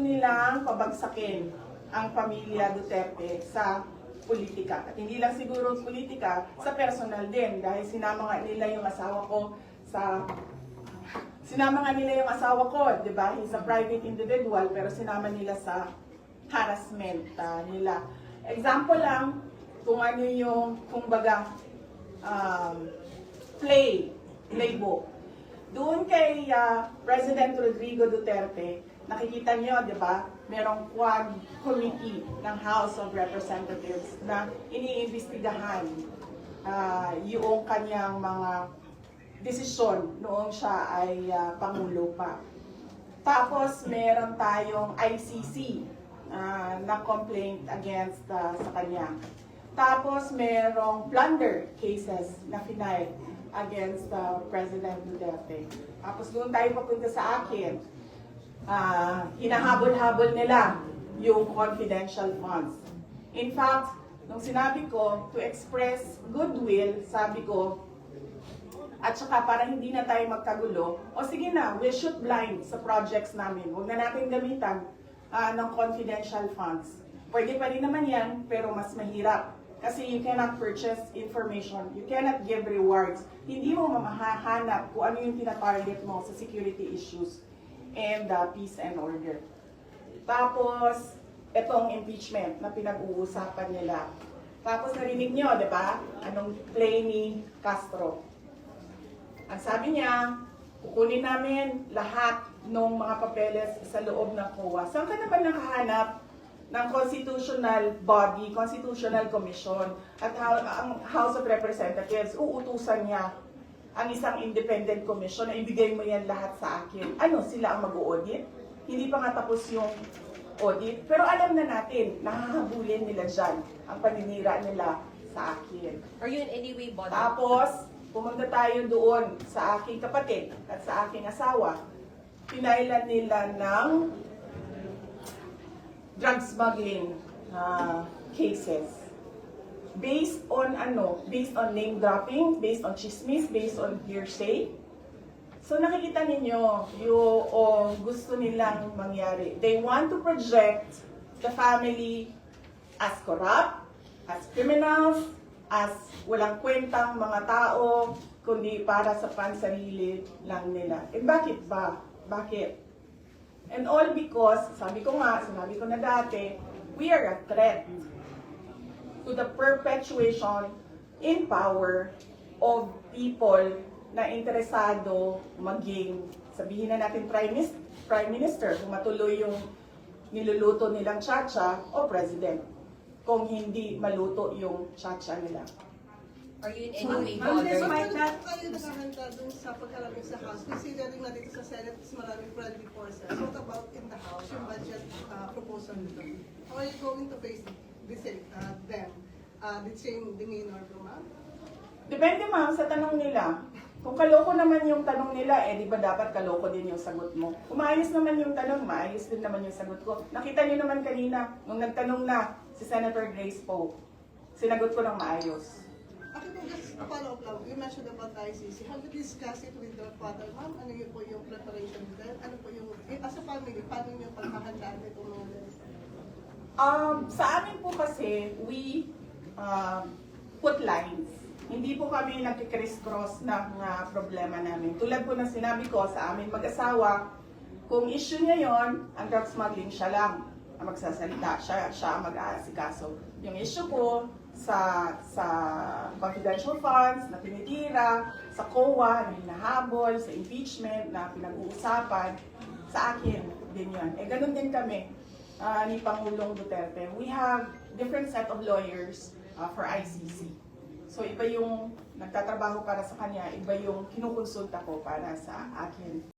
nilang pabagsakin ang pamilya Duterte sa politika. At hindi lang siguro politika, sa personal din. Dahil sinama nga nila yung asawa ko sa Sinama nga nila yung asawa ko, di ba? He's a private individual, pero sinama nila sa harassment ah, nila. Example lang, kung ano yung, kung baga, um, play, playbook. Doon kay ah, President Rodrigo Duterte, nakikita niyo, di ba, merong quad committee ng House of Representatives na iniimbestigahan ah, yung kanyang mga desisyon noong siya ay ah, Pangulo pa. Tapos meron tayong ICC ah, na complaint against ah, sa kanya. Tapos merong plunder cases na final against ah, President Duterte. Tapos doon tayo papunta sa akin. Ah, hinahabol-habol nila yung confidential funds. In fact, nung sinabi ko to express goodwill, sabi ko, at saka para hindi na tayo magkagulo, o sige na, we'll shoot blind sa projects namin. Huwag na natin gamitan ah, ng confidential funds. Pwede pa rin naman yan, pero mas mahirap. Kasi you cannot purchase information, you cannot give rewards. Hindi mo mamahahanap kung ano yung tinatarget mo sa security issues and uh, peace and order. Tapos, itong impeachment na pinag-uusapan nila. Tapos narinig nyo, di ba? Anong play ni Castro? Ang sabi niya, kukunin namin lahat ng mga papeles sa loob ng COA. Saan ka naman nakahanap ng constitutional body, constitutional commission, at ang House of Representatives, uutusan niya ang isang independent commission na ibigay mo yan lahat sa akin. Ano, sila ang mag-audit? Hindi pa nga tapos yung audit. Pero alam na natin, nakakabulin nila dyan ang paninira nila sa akin. Are you in any way bothered? Tapos, pumunta tayo doon sa aking kapatid at sa aking asawa. Pinailan nila ng drug smuggling ah, cases. Based on ano? Based on name dropping, based on chismis, based on hearsay. So nakikita ninyo yung o gusto nilang mangyari. They want to project the family as corrupt, as criminals, as walang kwentang mga tao, kundi para sa pansarili lang nila. Eh bakit ba? Bakit? And all because, sabi ko nga, sinabi ko na dati, we are a threat to the perpetuation in power of people na interesado maging, sabihin na natin prime minister, prime minister kung matuloy yung niluluto nilang chacha o president kung hindi maluto yung chacha nila. Are you in any way Ma'am, bothered? despite that, kayo nakahanda dun sa pagkalamig sa House, considering na dito sa Senate is maraming friendly forces. What about in the House, yung budget uh, proposal nito? How are you going to face the same, uh, them? Uh, the same demeanor, bro, ma'am? Depende ma'am sa tanong nila. Kung kaloko naman yung tanong nila, eh di ba dapat kaloko din yung sagot mo? Kung maayos naman yung tanong, maayos din naman yung sagot ko. Nakita niyo naman kanina, nung nagtanong na si Senator Grace Poe, sinagot ko ng maayos. Ako po, just a follow-up lang. You mentioned about ICC. Have you discussed it with your father, ma'am? Ano yun po yung preparation there? Ano po yung, eh, as a family, paano yung pagkakahandaan nito mga? Um, sa amin po kasi, we um, put lines. Hindi po kami nagkikriss-cross ng uh, problema namin. Tulad po ng sinabi ko sa amin mag-asawa, kung issue niya yon, ang drug smuggling siya lang ang magsasalita, siya, siya ang mag-aasikaso. Yung issue ko sa sa confidential funds na tinitira, sa COA na hinahabol, sa impeachment na pinag-uusapan, sa akin din yun. Eh, ganun din kami ah, ni Pangulong Duterte. We have different set of lawyers ah, for ICC. So iba yung nagtatrabaho para sa kanya, iba yung kinukonsulta ko para sa akin